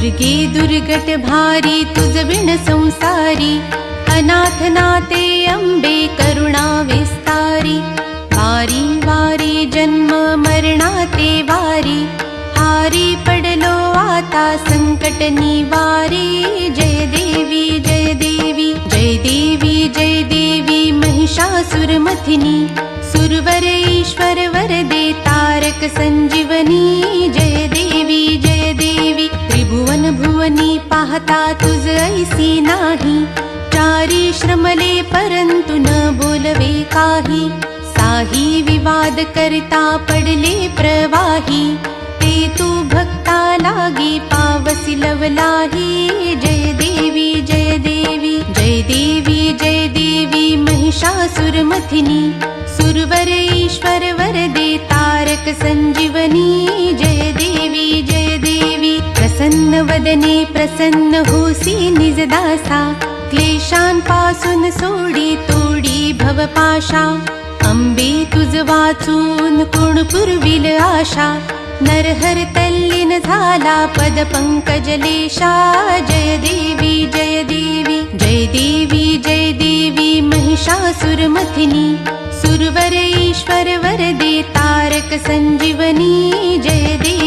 दुर्गे दुर्गट भारी तुझ विण संसारी अनाथ नाते अंबे करुणा विस्तारी वारी वारी जन्म मरणाते वारी हारी पडलो आता संकट निवारी जय देवी जय देवी जय देवी जय देवी महिषासुरमथिनी सुरवर ईश्वर वरदे पाहता तुझ ऐसी नाही. चारी श्रमले परंतु न बोलवे काही. साही विवाद करता पडले प्रवाही. ते तू भक्ता लागी पावसी लवलाही. जय देवी जय देवी जय देवी जय देवी महिषासुरमथिनी सुरवर ईश्वर वरदे तारक संजीवनी प्रसन्न वदने प्रसन्न होसी निजदासा। क्लेशांपासून सोडी तोडी भवपाशा। अंबे तुझ वाचून कोण पुरविल आशा। नरहर तल्लीन झाला पद पंकजलेशा जय देवी जय देवी जय देवी जय देवी महिषासुरमथिनी सुरवर ईश्वर वरदे तारक संजीवनी। जय देवी